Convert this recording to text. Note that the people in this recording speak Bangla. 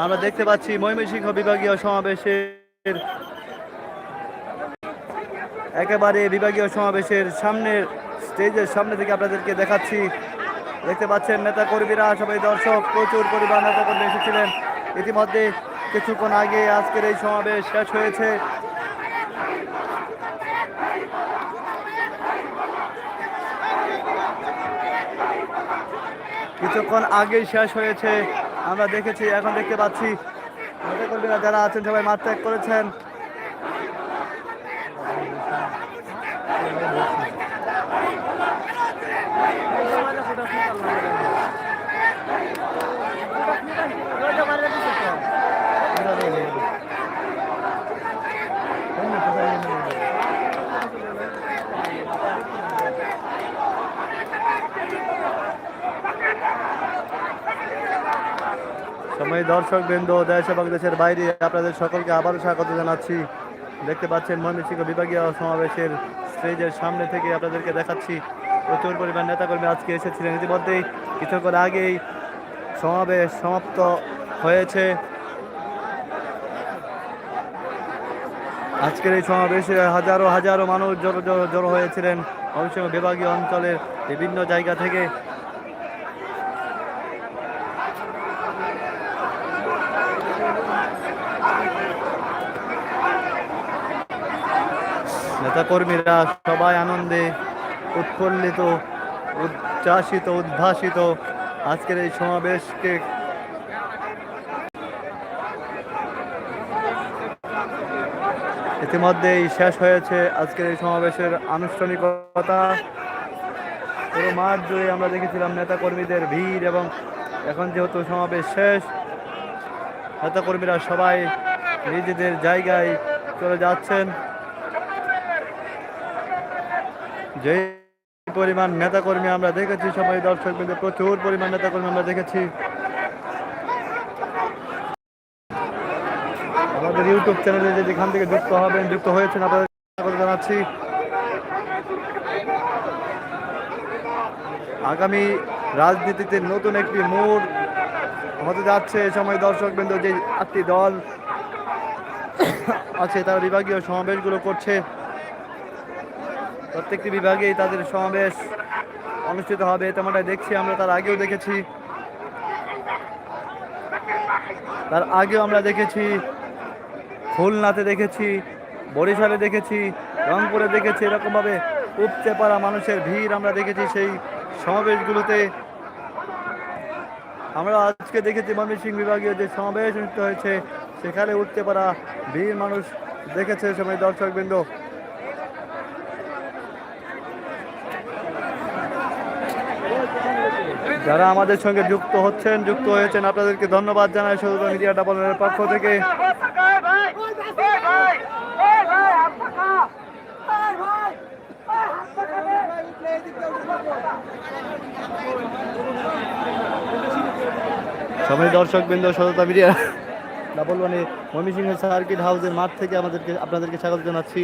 আমরা দেখতে পাচ্ছি ময়মনসিংহ বিভাগীয় সমাবেশের একেবারে বিভাগীয় সমাবেশের সামনের স্টেজের সামনে থেকে আপনাদেরকে দেখাচ্ছি। দেখতে পাচ্ছেন নেতা কর্মীরা সবাই দর্শক, প্রচুর পরিমাণ নেতা কর্মী এসেছিলেন। ইতিমধ্যে কিছুক্ষণ আগে আজকের এই সমাবেশ শেষ হয়েছে। কিছুক্ষণ আগেই শেষ হয়েছে। আমরা দেখেছি এখন দেখতে পাচ্ছি। যারা আছেন সবাই মাঠ ত্যাগ করেছেন। সময় দর্শক বৃন্দ দেশ এবং দেশের বাইরে আপনাদের সকলকে আবারও স্বাগত জানাচ্ছি। দেখতে পাচ্ছেন ময়মনসিংহ বিভাগীয় সমাবেশের স্টেজের সামনে থেকে আপনাদেরকে দেখাচ্ছি। প্রচুর পরিমাণ নেতাকর্মী আজকে এসেছিলেন। ইতিমধ্যেই কিছুক্ষণ আগেই সমাবেশ সমাপ্ত হয়েছে। আজকের এই সমাবেশে হাজারো হাজারো মানুষ জড়ো জড়ো জড়ো হয়েছিলেন। ময়মনসিংহ বিভাগীয় অঞ্চলের বিভিন্ন জায়গা থেকে নেতাকর্মীরা সবাই আনন্দে উৎফুল্লিত, উচ্ছ্বাসিত, উদ্ভাসিত আজকের এই সমাবেশকে। ইতিমধ্যেই শেষ হয়েছে আজকের এই সমাবেশের আনুষ্ঠানিকতা। পুরো মাঠ জুড়ে আমরা দেখেছিলাম নেতাকর্মীদের ভিড় এবং এখন যেহেতু সমাবেশ শেষ, নেতাকর্মীরা সবাই নিজেদের জায়গায় চলে যাচ্ছেন। যে পরিমাণ নেতাকর্মী আমরা দেখেছি, সবাই দর্শক বিন্দু, প্রচুর পরিমাণ নেতাকর্মী আমরা দেখেছি। আমাদের ইউটিউব চ্যানেলে যে যেখান থেকে যুক্ত হবেন, যুক্ত হয়েছেন, আপনাদের জানাচ্ছি। আগামী রাজনীতিতে নতুন একটি মোড় হতে যাচ্ছে। এ সময় দর্শক বিন্দু, যে আটটি দল আছে, তারা বিভাগীয় সমাবেশগুলো করছে। প্রত্যেকটি বিভাগেই তাদের সমাবেশ অনুষ্ঠিত হবে, তেমনটাই দেখছি আমরা, তার আগেও দেখেছি। তার আগেও আমরা দেখেছি, খুলনাতে দেখেছি, বরিশালে দেখেছি, রংপুরে দেখেছি, এরকমভাবে উপচে পড়া মানুষের ভিড় আমরা দেখেছি সেই সমাবেশগুলোতে। আমরা আজকে দেখেছি ময়মনসিংহ বিভাগীয় যে সমাবেশ অনুষ্ঠিত হয়েছে, সেখানে উঠতে পারা ভিড় মানুষ দেখেছে সময় দর্শকবৃন্দ। যারা আমাদের সঙ্গে যুক্ত হচ্ছেন যুক্ত হয়েছেন আপনাদেরকে ধন্যবাদ জানাই সৌদ মিডিয়া ডাবলের পক্ষ থেকে। সবাই দর্শক বৃন্দ সততা মিডিয়া ডাবল ওয়ানে ময়মনসিংহ সার্কিট হাউসের মাঠ থেকে আমাদেরকে আপনাদেরকে স্বাগত জানাচ্ছি।